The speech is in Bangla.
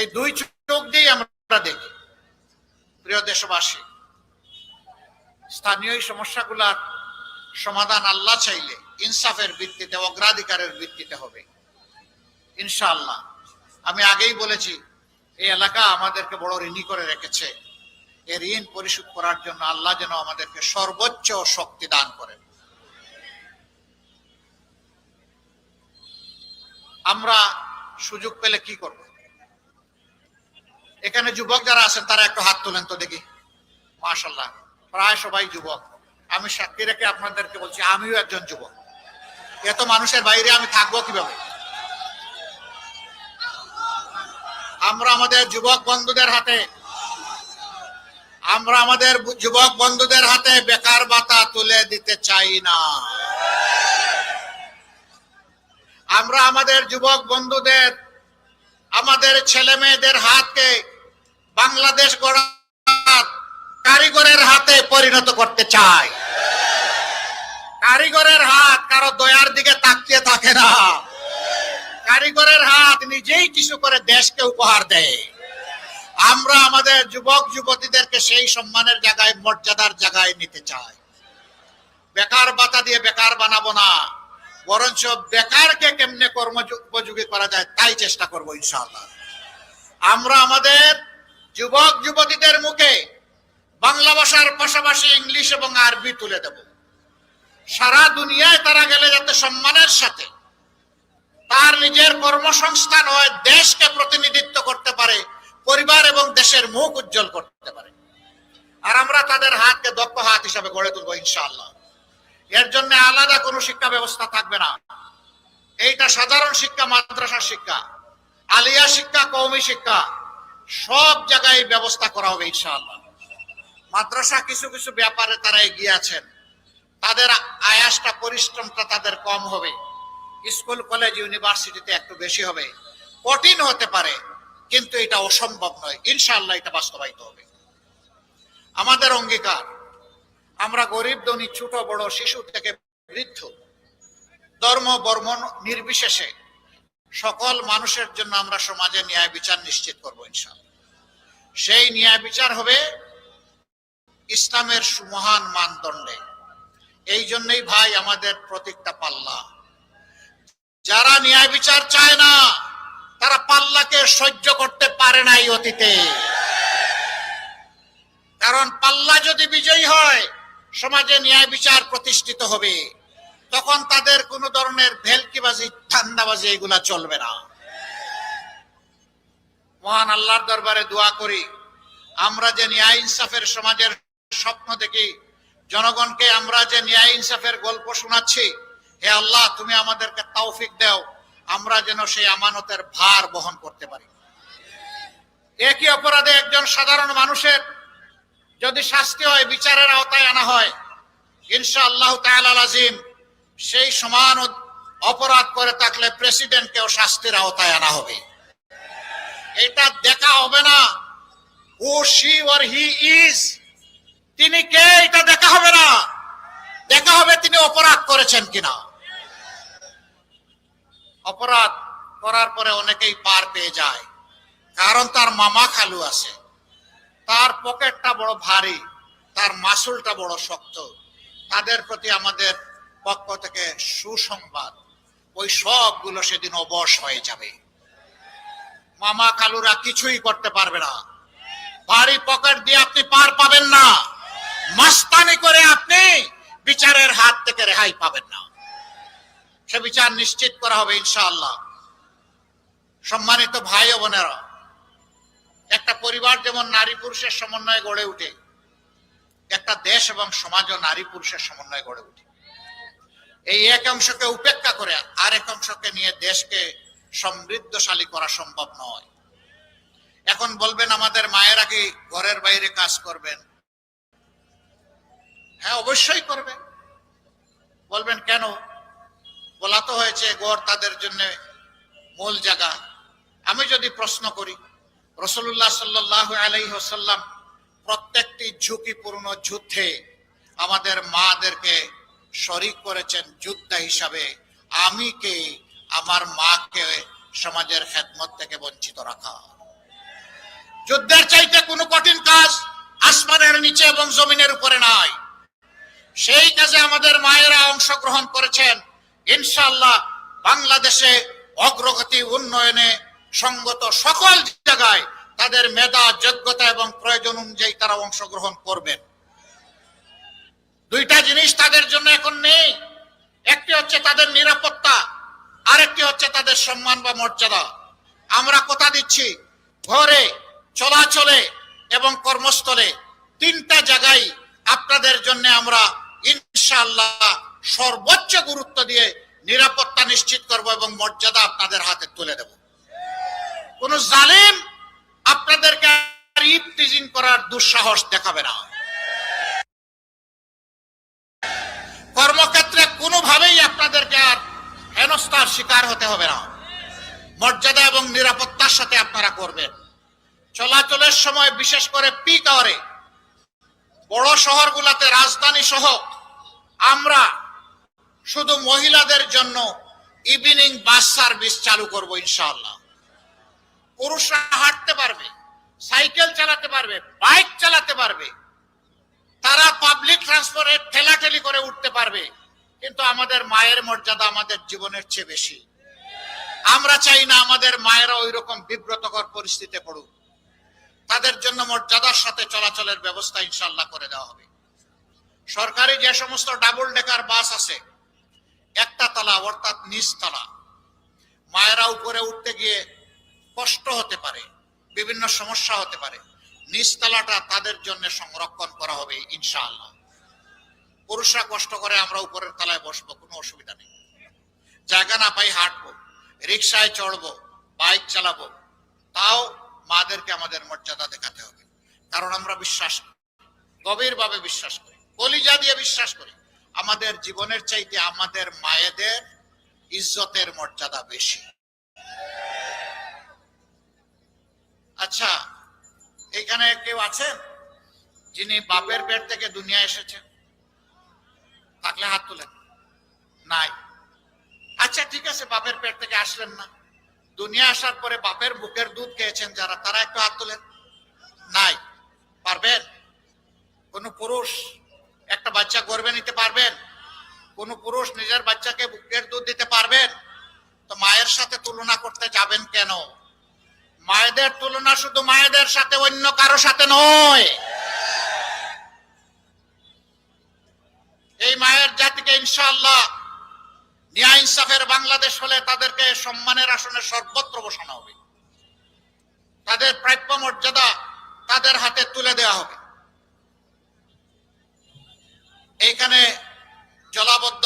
এই দুই চোখ দিয়ে আমরা দেখি। প্রিয় দেশবাসী, স্থানীয় সমস্যাগুলার সমাধান আল্লাহ চাইলে ইনসাফের ভিত্তিতে, অগ্রাধিকারের ভিত্তিতে হবে। ইনশাআল্লাহ। আমি আগেই বলেছি, এই এলাকা আমাদেরকে বড় ঋণী করে রেখেছে। এই ঋণ পরিশোধ করার জন্য আল্লাহ যেন আমাদেরকে সর্বোচ্চ শক্তি দান করেন। আমরা সুযোগ পেলে কি করব? এখানে যুবক যারা আছেন, তারা একটু হাত তোলেন তো দেখি। মাশাল্লাহ প্রায় সবাই যুবক। আমি সাক্ষী রেখে আপনাদেরকে বলছি, আমিও একজন যুবক। এত মানুষের বাইরে আমি থাকব কীভাবে? আমরা আমাদের যুবক বন্ধুদের হাতে, আমরা আমাদের যুবক বন্ধুদের হাতে বেকার ভাতা তুলে দিতে চাই না। আমরা আমাদের যুবক বন্ধুদের, আমাদের ছেলে মেয়েদের হাতকে বাংলাদেশ কারিগরের হাতে পরিণত করতে চাই কারিগরের হাত কারও দয়ার দিকে তাকিয়ে থাকে না। কারিগরের হাত নিজেই কিছু করে দেশকে উপহার দেয়। আমরা আমাদের যুবক, যুবতীদেরকে সেই সম্মানের জায়গায়, মর্যাদার জায়গায় নিতে চাই। বেকার বাতা দিয়ে বেকার বানাবো না। বরঞ্চ বেকারকে কেমনে কর্ম উপযোগী করা যায়, তাই চেষ্টা করব ইনশাআল্লাহ। আমরা আমাদের যুবক, যুবতীদের মুখে বাংলা ভাষার পাশাপাশি ইংলিশ এবং আরবি তুলে দেব। সারা দুনিয়ায় তারা গেলে যাতে সম্মানের সাথে তার নিজের কর্মসংস্থান হয়, দেশকে প্রতিনিধিত্ব করতে পারে, পরিবার এবং দেশের মুখ উজ্জ্বল করতে পারে। আর আমরা তাদের হাতকে দক্ষ হাত হিসাবে গড়ে তুলবো ইনশাআল্লাহ। এর জন্য আলাদা কোনো শিক্ষা ব্যবস্থা থাকবে না। এইটা সাধারণ শিক্ষা মাদ্রাসার শিক্ষা, আলিয়া শিক্ষা কৌমি শিক্ষা সব জায়গায় ব্যবস্থা করা হবে ইনশাআল্লাহ। মাদ্রাসা কিছু কিছু ব্যাপারে তারা এগিয়ে আছেন। তাদের আয়াসটা, পরিশ্রমটা তাদের কম হবে। স্কুল, কলেজ, ইউনিভার্সিটিতে একটু বেশি হবে। কঠিন হতে পারে, কিন্তু এটা অসম্ভব নয়। ইনশাআল্লাহ এটা বাস্তবায়িত হবে। আমাদের অঙ্গীকার, আমরা গরিব, ধনী, ছোট, বড়, শিশু থেকে বৃদ্ধ, ধর্ম, বর্ম নির্বিশেষে সকল মানুষের জন্য আমরা সমাজে ন্যায় বিচার নিশ্চিত করব ইনশাআল্লাহ। সেই ন্যায় বিচার হবে ইসলামের সুমহান মানদণ্ডে। এই জন্যই ভাই আমাদের প্রতীকটা পাল্লা। যারা ন্যায় বিচার চায় না, তারা পাল্লাকে সহ্য করতে পারে নাই অতীতে। কারণ পাল্লা যদি বিজয়ী হয়, সমাজে ন্যায় বিচার প্রতিষ্ঠিত হবে। তখন তাদের কোন ধরনের ভেলকিবাজি ঠান্ডাবাজি এগুলা চলবে না। মহান আল্লাহর দরবারে দোয়া করি, আমরা যে ন্যায় ইনসাফের সমাজের স্বপ্ন দেখি, জনগণকে আমরা যে ন্যায় ইনসাফের গল্প শোনাচ্ছি, হে আল্লাহ, তুমি আমাদেরকে তৌফিক দাও, আমরা যেন সেই আমানতের ভার বহন করতে পারি। একই অপরাধে একজন সাধারণ মানুষের যদি শাস্তি হয়, বিচারের আওতায় আনা হয় ইনশা আল্লাহ আজিম, সেই সমান অপরাধ করে থাকলে প্রেসিডেন্টকেও শাস্তির আওতায় আনা হবে। এটা দেখা হবে না। ও শি ওর হি ইজ। তিনি কে, এটা দেখা হবে না। দেখা হবে তিনি অপরাধ করেছেন কিনা। অপরাধ করার পরে অনেকেই পার পেয়ে যায়। কারণ তার মামা খালু আছে। তার পকেটটা বড় ভারী। তার মাসুলটা বড় শক্ত। তাদের প্রতি আমাদের পক্ষ থেকে সুসংবাদ। ওই সবগুলো সেদিন অবশ হয়ে যাবে। মামা কালুরা কিছুই করতে পারবে না। ভারী পকেট দিয়ে আপনি পার পাবেন না। মাস্তানি করে আপনি বিচারের হাত থেকে রেহাই পাবেন না। সে বিচার নিশ্চিত করা হবে ইনশাআল্লাহ। সম্মানিত ভাই ও বোনেরা, একটা পরিবার যেমন নারী পুরুষের সমন্বয়ে গড়ে উঠে একটা দেশ এবং সমাজও নারী পুরুষের সমন্বয়ে গড়ে উঠে এই এক অংশকে উপেক্ষা করে আরেক অংশকে নিয়ে দেশকে সমৃদ্ধশালী করা সম্ভব নয়। এখন বলবেন, আমাদের মায়েরা কি ঘরের বাইরে কাজ করবেন? হ্যাঁ অবশ্যই করবে বলবেন, কেন? বলা তো হয়েছে গড় তাদের জন্য মূল জায়গা। আমি যদি প্রশ্ন করি রসুল্লাহ সাল্লাহ আলাইসাল্লাম প্রত্যেকটি ঝুঁকিপূর্ণ যুদ্ধে আমাদের মাদেরকে শরিক করেছেন যোদ্ধা হিসাবে, আমি কে? আমার মাকে সমাজের খেদমত থেকে বঞ্চিত রাখা। যুদ্ধের চাইতে কোনো কঠিন কাজ আসমানের নিচে এবং জমিনের উপরে নাই। সেই কাজে আমাদের মায়েরা অংশগ্রহণ করেছেন। ইনশাআল্লাহ বাংলাদেশে অগ্রগতি উন্নয়নে সঙ্গত সকল জায়গায় তাদের মেধা, যোগ্যতা এবং প্রয়োজন অনুযায়ী তারা অংশগ্রহণ করবেন। তাদের জন্য এখন নেই। একটি হচ্ছে তাদের নিরাপত্তা, আরেকটি হচ্ছে তাদের সম্মান বা মর্যাদা। আমরা কথা দিচ্ছি ঘরে, চলাচলে এবং কর্মস্থলে। তিনটা জায়গায় আপনাদের জন্য আমরা ইনশাআল্লাহ সর্বোচ্চ গুরুত্ব দিয়ে নিরাপত্তা নিশ্চিত করব এবং মর্যাদা আপনাদের হাতে তুলে দেব। কোন জালিম আপনাদেরকে ইফতিজিং করার দুঃসাহস দেখাবে না কর্মক্ষেত্রে কোনোভাবেই আপনাদেরকে আর হেনস্থার শিকার হতে হবে না। মর্যাদা এবং নিরাপত্তার সাথে আপনারা করবেন। চলাচলের সময় বিশেষ করে পিক আওয়ারে বড় শহরগুলোতে রাজধানী সহ আমরা শুধু মহিলাদের জন্য ইভিনিং বাস সার্ভিস চালু করব ইনশাআল্লাহ। পুরুষরা হাঁটতে পারবে, সাইকেল চালাতে পারবে, বাইক চালাতে পারবে। তারা পাবলিক ট্রান্সপোর্টে ঠেলাঠেলি করে উঠতে পারবে। কিন্তু আমাদের মায়ের মর্যাদা আমাদের জীবনের চেয়ে বেশি। আমরা চাই না আমাদের মায়েরা ওই রকম বিব্রতকর পরিস্থিতিতে পড়ুক। তাদের জন্য মর্যাদার সাথে চলাচলের ব্যবস্থা ইনশাল্লাহ করে দেওয়া হবে। সরকারি যে সমস্ত ডাবল ডেকার বাস আছে, একটা তলা অর্থাৎ নিচ তলা, মায়েরা উপরে উঠতে গিয়ে কষ্ট হতে পারে, বিভিন্ন সমস্যা হতে পারে। নিচতলাটা তাদের জন্য সংরক্ষণ করা হবে ইনশাআল্লাহ। পুরুষরা কষ্ট করে আমরা উপরের তলায় বসবো, কোনো অসুবিধা নেই। জায়গা না পাই হাঁটবো, রিক্সায় চড়বো, বাইক চালাবো, তাও মাদেরকে আমাদের মর্যাদা দেখাতে হবে। কারণ আমরা বিশ্বাস করি, গভীরভাবে বিশ্বাস করি, কলিজা দিয়ে বিশ্বাস করি, আমাদের জীবনের চাইতে আমাদের মায়েদের ইজ্জতের মর্যাদা বেশি। আচ্ছা এখানে কেউ আছেন? যিনি বাপের পেট থেকে দুনিয়া এসেছেন? থাকলে হাত তুলেন। নাই। আচ্ছা ঠিক আছে, বাপের পেট থেকে আসলেন না। দুনিয়া আসার পরে বাপের বুকের দুধ খেয়েছেন যারা, তারা একটু হাত তুলেন। নাই। পারবেন? কোন পুরুষ একটা বাচ্চা গর্বে নিতে পারবেন? কোন পুরুষ নিজের বাচ্চাকে বুকের দুধ দিতে পারবেন? তো মায়ের সাথে তুলনা করতে যাবেন কেন? মায়েদের তুলনা শুধু মায়েদের সাথে, অন্য কারও সাথে নয়। এই মায়ের জাতিকে ইনশাআল্লাহ ন্যায় ইনসাফের বাংলাদেশ হলে তাদেরকে সম্মানের আসনে সর্বত্র বসানো হবে। তাদের প্রাপ্য মর্যাদা তাদের হাতে তুলে দেওয়া হবে। এইখানে জলাবদ্ধ